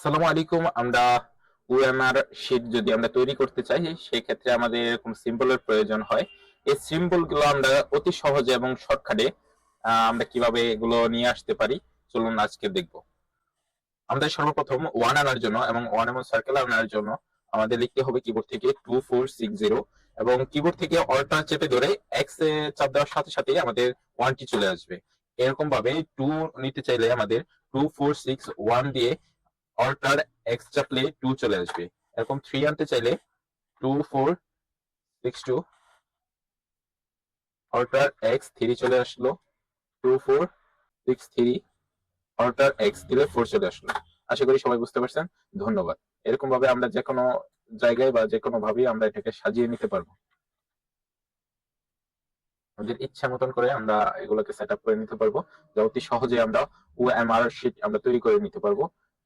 আসসালামু আলাইকুম। আমরা ওএমআর শিট যদি আমরা তৈরি করতে চাই, সেই ক্ষেত্রে আমাদের এরকম সিম্বলের প্রয়োজন হয়। এই সিম্বলগুলো আমরা অতি সহজে এবং শর্টকাটে আমরা কীভাবে এগুলো নিয়ে আসতে পারি, চলুন আজকে দেখব। আমাদের সর্বপ্রথম ওয়ান আনার জন্য এবং ওয়ান এবং সার্কেল আনার জন্য আমাদের লিখতে হবে কিবোর্ড থেকে টু ফোর সিক্স জিরো এবং কিবোর্ড থেকে অল্টার চেপে ধরে এক্স এ চাপ দেওয়ার সাথে সাথে আমাদের ওয়ানটি চলে আসবে। এরকম ভাবে টু নিতে চাইলে আমাদের টু ফোর সিক্স ওয়ান দিয়ে অল্টার এক্স চাপলে টু চলে আসবে। এরকম থ্রি আনতে চাইলে two four six two alter X three চলে আসলো two four six three alter X দিলে ফোর চলে আসলো। আশা করি সবাই বুঝতে পারছেন। ধন্যবাদ। এরকম ভাবে আমরা যে কোনো জায়গায় বা যে কোনো ভাবে আমরা এটাকে সাজিয়ে নিতে পারব। আমাদের ইচ্ছা মতন করে আমরা এগুলোকে সেট আপ করে নিতে পারব। যা অতি সহজে আমরা ও এম আর শিট আমরা তৈরি করে নিতে পারব।